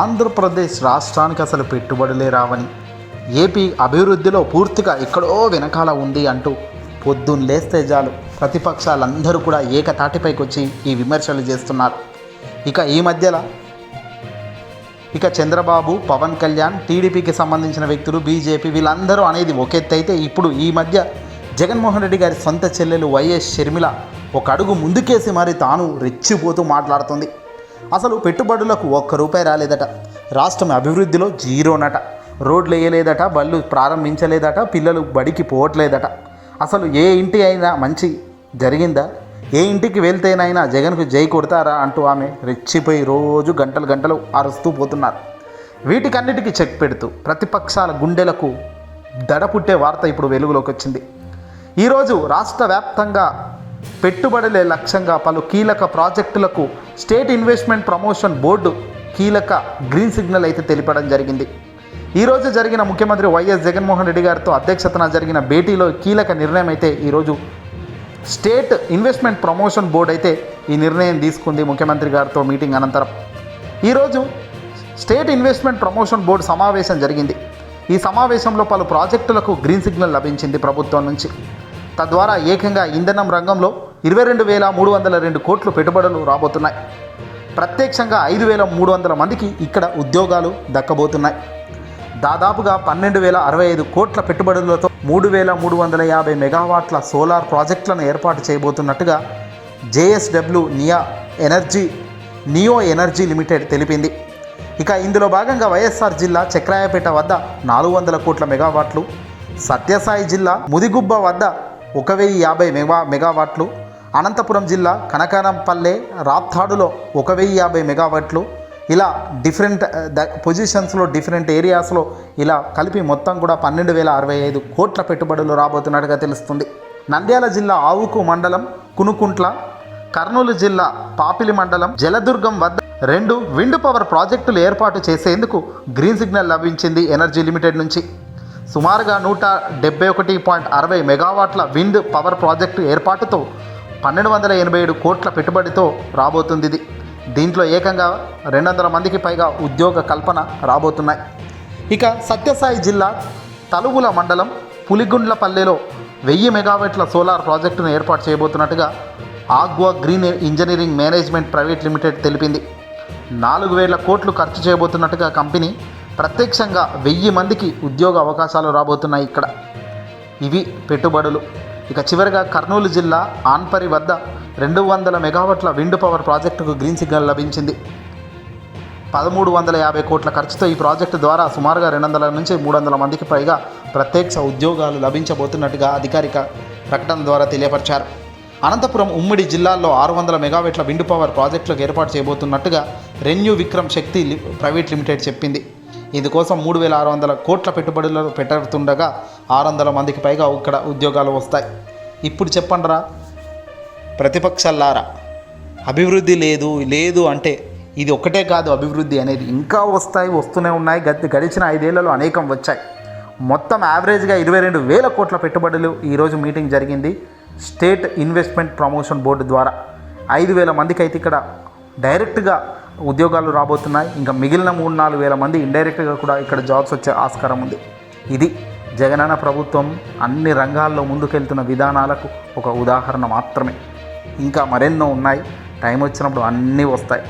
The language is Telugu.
ఆంధ్రప్రదేశ్ రాష్ట్రానికి అసలు పెట్టుబడులే రావని ఏపీ అభివృద్ధిలో పూర్తిగా ఎక్కడో వెనకాల ఉంది అంటూ పొద్దున్న లేస్తే చాలు ప్రతిపక్షాలందరూ కూడా ఏకతాటిపైకి వచ్చి ఈ విమర్శలు చేస్తున్నారు. ఇక ఈ మధ్యలో ఇక చంద్రబాబు పవన్ కళ్యాణ్ టీడీపీకి సంబంధించిన వ్యక్తులు బీజేపీ వీళ్ళందరూ అనేది ఒక అయితే ఇప్పుడు ఈ మధ్య జగన్మోహన్ రెడ్డి గారి సొంత చెల్లెలు వైఎస్ షర్మిల ఒక అడుగు ముందుకేసి మరి తాను రెచ్చిపోతూ మాట్లాడుతుంది. అసలు పెట్టుబడులకు ఒక్క రూపాయి రాలేదట. రాష్ట్రం అభివృద్ధిలో జీరోనట. రోడ్లు వేయలేదట బళ్ళు ప్రారంభించలేదట పిల్లలు బడికి పోవట్లేదట. అసలు ఏ ఇంటి అయినా మంచి జరిగిందా? ఏ ఇంటికి వెళ్తేనైనా జగన్కు జై కొడతారా అంటూ ఆమె రెచ్చిపోయి రోజు గంటలు గంటలు అరుస్తూ పోతున్నారు. వీటికన్నిటికీ చెక్ పెడుతూ ప్రతిపక్షాల గుండెలకు దడ పుట్టే వార్త ఇప్పుడు వెలుగులోకి వచ్చింది. ఈరోజు రాష్ట్ర వ్యాప్తంగా పెట్టుబడులే లక్ష్యంగా పలు కీలక ప్రాజెక్టులకు స్టేట్ ఇన్వెస్ట్మెంట్ ప్రమోషన్ బోర్డు కీలక గ్రీన్ సిగ్నల్ అయితే తెలిపడం జరిగింది. ఈరోజు జరిగిన ముఖ్యమంత్రి వైఎస్ జగన్మోహన్ రెడ్డి గారితో అధ్యక్షతన జరిగిన భేటీలో కీలక నిర్ణయం అయితే ఈరోజు స్టేట్ ఇన్వెస్ట్మెంట్ ప్రమోషన్ బోర్డు అయితే ఈ నిర్ణయం తీసుకుంది ముఖ్యమంత్రి గారితో మీటింగ్ అనంతరం. ఈరోజు స్టేట్ ఇన్వెస్ట్మెంట్ ప్రమోషన్ బోర్డు సమావేశం జరిగింది. ఈ సమావేశంలో పలు ప్రాజెక్టులకు గ్రీన్ సిగ్నల్ లభించింది ప్రభుత్వం నుంచి. తద్వారా ఏకంగా ఇంధనం రంగంలో ఇరవై రెండు వేల మూడు వందల రెండు కోట్లు పెట్టుబడులు రాబోతున్నాయి. ప్రత్యక్షంగా ఐదు వేల మూడు వందల మందికి ఇక్కడ ఉద్యోగాలు దక్కబోతున్నాయి. దాదాపుగా పన్నెండు వేల అరవై ఐదు కోట్ల పెట్టుబడులతో మూడు వేల మూడు వందల యాభై మెగావాట్ల సోలార్ ప్రాజెక్టులను ఏర్పాటు చేయబోతున్నట్టుగా JSW neo energy neo energy limited తెలిపింది. ఇక ఇందులో భాగంగా వైఎస్ఆర్ జిల్లా చక్రాయపేట వద్ద నాలుగు వందల కోట్ల మెగావాట్లు సత్యసాయి జిల్లా ముదిగుబ్బ వద్ద ఒక వెయ్యి యాభై మెగా మెగావాట్లు. అనంతపురం జిల్లా కనకానంపల్లె రాప్తాడులో ఒక వెయ్యి యాభై మెగావాట్లు. ఇలా డిఫరెంట్ ద పొజిషన్స్లో డిఫరెంట్ ఏరియాస్లో ఇలా కలిపి మొత్తం కూడా పన్నెండు వేల అరవై ఐదు కోట్ల పెట్టుబడులు రాబోతున్నట్టుగా తెలుస్తుంది. నంద్యాల జిల్లా ఆవుకు మండలం కునుకుంట్ల కర్నూలు జిల్లా పాపిలి మండలం జలదుర్గం వద్ద రెండు విండ్ పవర్ ప్రాజెక్టులు ఏర్పాటు చేసేందుకు గ్రీన్ సిగ్నల్ లభించింది ఎనర్జీ లిమిటెడ్ నుంచి. సుమారుగా నూట డెబ్బై ఒకటి పాయింట్ అరవై మెగావాట్ల విండ్ పవర్ ప్రాజెక్టు ఏర్పాటుతో పన్నెండు వందల ఎనభై ఏడు కోట్ల పెట్టుబడితో రాబోతుంది ఇది. దీంట్లో ఏకంగా రెండు వందల మందికి పైగా ఉద్యోగ కల్పన రాబోతున్నాయి. ఇక సత్యసాయి జిల్లా తలుగుల మండలం పులిగుండ్లపల్లెలో వెయ్యి మెగావాట్ల సోలార్ ప్రాజెక్టును ఏర్పాటు చేయబోతున్నట్టుగా ఆగ్వా green engineering management private limited తెలిపింది. నాలుగు వేల కోట్లు ఖర్చు చేయబోతున్నట్టుగా కంపెనీ ప్రత్యక్షంగా వెయ్యి మందికి ఉద్యోగ అవకాశాలు రాబోతున్నాయి ఇక్కడ. ఇవి పెట్టుబడులు. ఇక చివరిగా కర్నూలు జిల్లా ఆన్పరి వద్ద రెండు వందల మెగావాట్ల విండ్ పవర్ ప్రాజెక్టుకు గ్రీన్ సిగ్నల్ లభించింది. పదమూడు వందల యాభై కోట్ల ఖర్చుతో ఈ ప్రాజెక్టు ద్వారా సుమారుగా రెండు వందల నుంచి మూడు వందల మందికి పైగా ప్రత్యక్ష ఉద్యోగాలు లభించబోతున్నట్టుగా అధికారిక ప్రకటన ద్వారా తెలియపరిచారు. అనంతపురం ఉమ్మడి జిల్లాల్లో ఆరు వందల మెగావెట్ల విండ్ పవర్ ప్రాజెక్టులకు ఏర్పాటు చేయబోతున్నట్టుగా రెన్యూ విక్రమ్ శక్తి లి- ప్రైవేట్ లిమిటెడ్ చెప్పింది. ఇందుకోసం మూడు వేల ఆరు వందల కోట్ల పెట్టుబడులు పెట్టుతుండగా ఆరు వందల మందికి పైగా ఇక్కడ ఉద్యోగాలు వస్తాయి. ఇప్పుడు చెప్పండిరా ప్రతిపక్షాలారా అభివృద్ధి లేదు లేదు అంటే ఇది ఒకటే కాదు అభివృద్ధి అనేది. ఇంకా వస్తాయి వస్తూనే ఉన్నాయి గత గడిచిన ఐదేళ్ళలో అనేకం వచ్చాయి. మొత్తం యావరేజ్గా ఇరవై రెండు వేల కోట్ల పెట్టుబడులు ఈరోజు మీటింగ్ జరిగింది. స్టేట్ ఇన్వెస్ట్మెంట్ ప్రమోషన్ బోర్డు ద్వారా. ఐదు వేల మందికి అయితే ఇక్కడ డైరెక్ట్గా ఉద్యోగాలు రాబోతున్నాయి. ఇంకా మిగిలిన మూడు నాలుగు వేల మంది ఇండైరెక్ట్గా కూడా ఇక్కడ జాబ్స్ వచ్చే ఆస్కారం ఉంది. ఇది జగనన్న ప్రభుత్వం అన్ని రంగాల్లో ముందుకెళ్తున్న విధానాలకు ఒక ఉదాహరణ మాత్రమే. ఇంకా మరెన్నో ఉన్నాయి. టైం వచ్చినప్పుడు అన్నీ వస్తాయి.